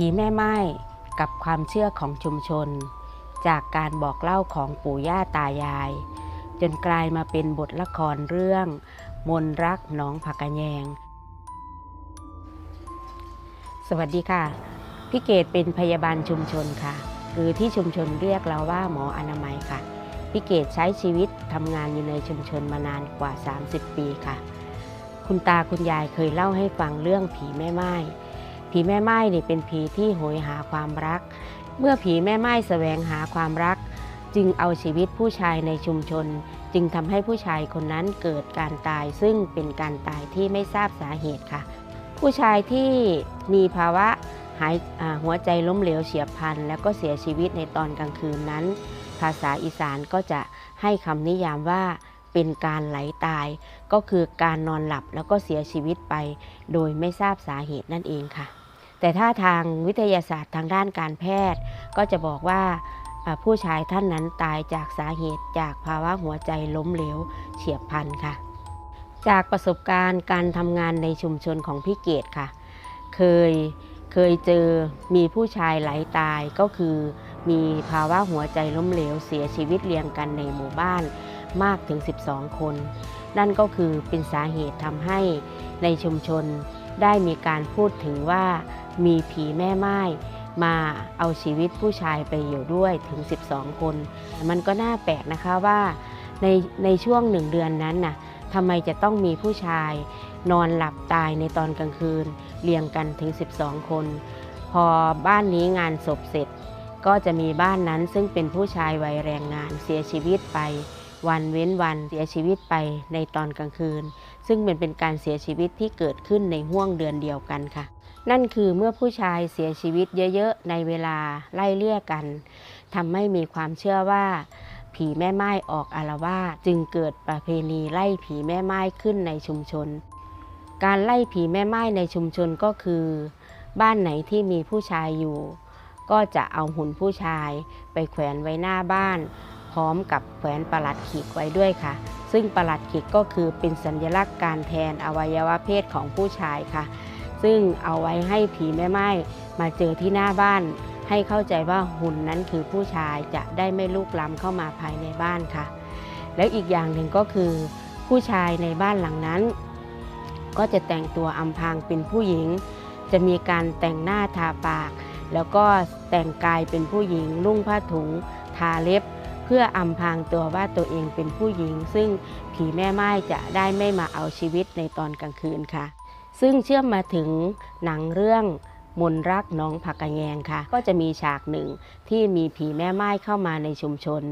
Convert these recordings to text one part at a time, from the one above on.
ผีแม่ไม้กับความเชื่อของชุมชน จากการบอกเล่าของปู่ย่าตายาย จนกลายมาเป็นบทละครเรื่อง มนรักหนองผักกะแยง สวัสดีค่ะ พี่เกดเป็นพยาบาลชุมชนค่ะ หรือที่ชุมชนเรียกเราว่าหมออนามัยค่ะ พี่เกดใช้ชีวิตทำงานอยู่ในชุมชนมานานกว่า 30 ปีค่ะ คุณตาคุณยายเคยเล่าให้ฟังเรื่องผีแม่ไม้ ผีแม่ไม้นี่เป็นผีที่โหยหาความรัก เมื่อผีแม่ไม้แสวงหาความรัก จึงเอาชีวิตผู้ชายในชุมชน จึงทำให้ผู้ชายคนนั้นเกิดการตาย ซึ่งเป็นการตายที่ไม่ทราบสาเหตุค่ะ ผู้ชายที่มีภาวะหายหัวใจล้มเหลวเฉียบพลัน แล้วก็เสียชีวิตในตอนกลางคืนนั้น ภาษาอีสานก็จะให้คำนิยามว่าเป็นการไหลตาย ก็คือการนอนหลับแล้วก็เสียชีวิตไป โดยไม่ทราบสาเหตุนั่นเองค่ะ แต่ถ้าทางวิทยาศาสตร์ทางด้านการแพทย์ ก็จะบอกว่าผู้ชายท่านนั้นตายจากสาเหตุจากภาวะหัวใจล้มเหลวเฉียบพลันค่ะ จากประสบการณ์การทำงานในชุมชนของพี่เกดค่ะ เคยเคยเจอมีผู้ชายไหลาตายก็คือมีภาวะหัวใจล้มเหลวเสียชีวิตเรียงกันในหมู่บ้านมากถึง 12 คน นั่นก็คือเป็นสาเหตุทำให้ในชุมชนได้มีการพูดถึงว่า มีผีแม่ไม้มาเอาชีวิตผู้ชายไปอยู่ด้วยถึง 12 คน มันก็น่าแปลกนะคะว่าในในช่วงหนึ่งเดือนนั้นน่ะทำไมจะต้องมีผู้ชาย นอนหลับตายในตอนกลางคืนเรียงกันถึง 12 คน พอบ้านนี้งานศพเสร็จ ก็จะมีบ้านนั้นซึ่งเป็นผู้ชายวัยแรงงานเสียชีวิตไป วันเว้นวันเสียชีวิตไปในตอนกลางคืน ซึ่งมันเป็นการเสียชีวิตที่เกิดขึ้นในห่วงเดือนเดียวกันค่ะ นั่นคือเมื่อผู้ชายเสียชีวิตเยอะๆ ในเวลาไล่เลี่ยกันทำให้มีความเชื่อว่า ผีแม่ไม้ออกอารวาสจึงเกิดประเพณีไล่ผีแม่ไม้ขึ้นในชุมชน การไล่ผีแม่ไม้ในชุมชนก็คือ บ้านไหนที่มีผู้ชายอยู่ ก็จะเอาหุ่นผู้ชายไปแขวนไว้หน้าบ้าน พร้อมกับแขวนประหลัดขีกไว้ด้วยค่ะ ซึ่งประหลัดขีกก็คือเป็นสัญลักษณ์การแทนอวัยวะเพศของผู้ชายค่ะ ซึ่งเอาไว้ให้ผีแม่ไม้มาเจอที่หน้าบ้าน ให้เข้าใจว่าหุ่นนั้นคือผู้ชายจะได้ไม่ลุกล้ำเข้ามาภายในบ้านค่ะ แล้วอีกอย่างหนึ่งก็คือ ผู้ชายในบ้านหลังนั้น ก็จะแต่งตัวอำพรางเป็นผู้หญิง จะมีการแต่งหน้าทาปาก แล้วก็แต่งกายเป็นผู้หญิงนุ่งผ้าถุง ทาเล็บเพื่ออำพรางตัวว่าตัวเองเป็นผู้หญิง ซึ่งผีแม่ไม้จะได้ไม่มาเอาชีวิตในตอนกลางคืนค่ะ ซึ่งเชื่อมมาถึงหนังเรื่องมนรักน้องผักกะแยงค่ะ ก็จะมีฉากหนึ่งที่มีผีแม่ไม้เข้ามาในชุมชน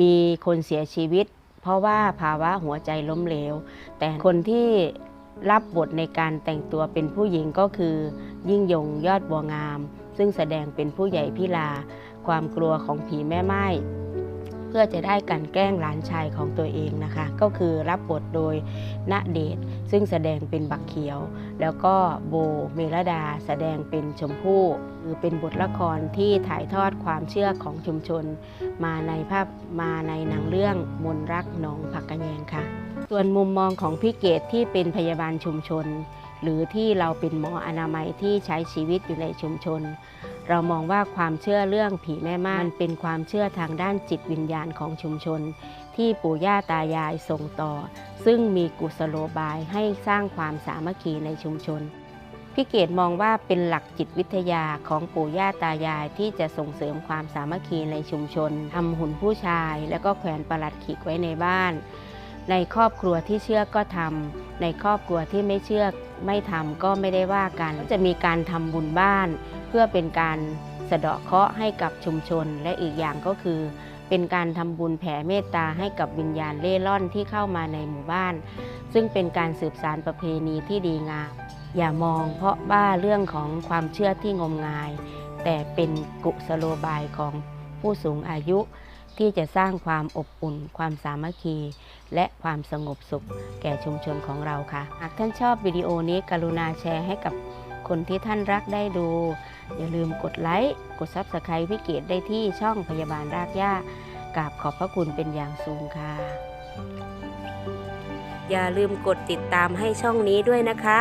มีคนเสียชีวิต เพราะว่าภาวะหัวใจล้มเหลว แต่คนที่รับบทในการแต่งตัวเป็นผู้หญิงก็คือ ยิ่งยงยอดบัวงาม ซึ่งแสดงเป็นผู้ใหญ่พิลา ความกลัวของผีแม่ไม้ พื่อจะได้กันแกล้งหลานชายของตัวเองนะคะ ก็คือรับบทโดยณเดชซึ่งแสดงเป็นบักเขียว แล้วก็โบเมลดาแสดงเป็นชมพู่คือเป็นบทละครที่ถ่ายทอดความเชื่อของชุมชน มาในภาพมาในหนังเรื่องมนรักหนองผักกะแยงค่ะ ส่วนมุมมองของพี่เกดที่เป็นพยาบาลชุมชน หรือที่เราเป็นหมออนามัยที่ใช้ชีวิตอยู่ในชุมชน เรามองว่าความเชื่อเรื่องผีแม่ม่านเป็นความเชื่อทางด้านจิตวิญญาณของชุมชน ที่ปู่ย่าตายายส่งต่อ ซึ่งมีกุศโลบายให้สร้างความสามัคคีในชุมชนพี่เกดมองว่าเป็นหลักจิตวิทยาของปู่ย่าตายายที่จะส่งเสริมความสามัคคีในชุมชนทำหุ่นผู้ชาย แล้วก็แขวนประหลัดขีกไว้ในบ้าน ในครอบครัวที่เชื่อก็ทำในครอบครัวที่ไม่เชื่อไม่ทำก็ไม่ได้ว่ากัน จะมีการทำบุญบ้าน เพื่อเป็นการสะเดาะเคราะห์ให้กับชุมชน และอีกอย่างก็คือ เป็นการทำบุญแผ่เมตตาให้กับวิญญาณเล่ร่อนที่เข้ามาในหมู่บ้าน ซึ่งเป็นการสืบสานประเพณีที่ดีงาม อย่ามองเพราะว่าเรื่องของความเชื่อที่งมงาย แต่เป็นกุศโลบายของผู้สูงอายุที่จะสร้างความอบอุ่นความสามัคคี และความสงบสุขแก่ชุมชนของเราค่ะ หากท่านชอบวิดีโอนี้กรุณาแชร์ให้กับคนที่ท่านรักได้ดู อย่าลืมกดไลค์กดซับสไครต์พิเกตได้ที่ช่องพยาบาลรากหญ้ากราบขอบพระคุณเป็นอย่างสูงค่ะ อย่าลืมกดติดตามให้ช่องนี้ด้วยนะคะ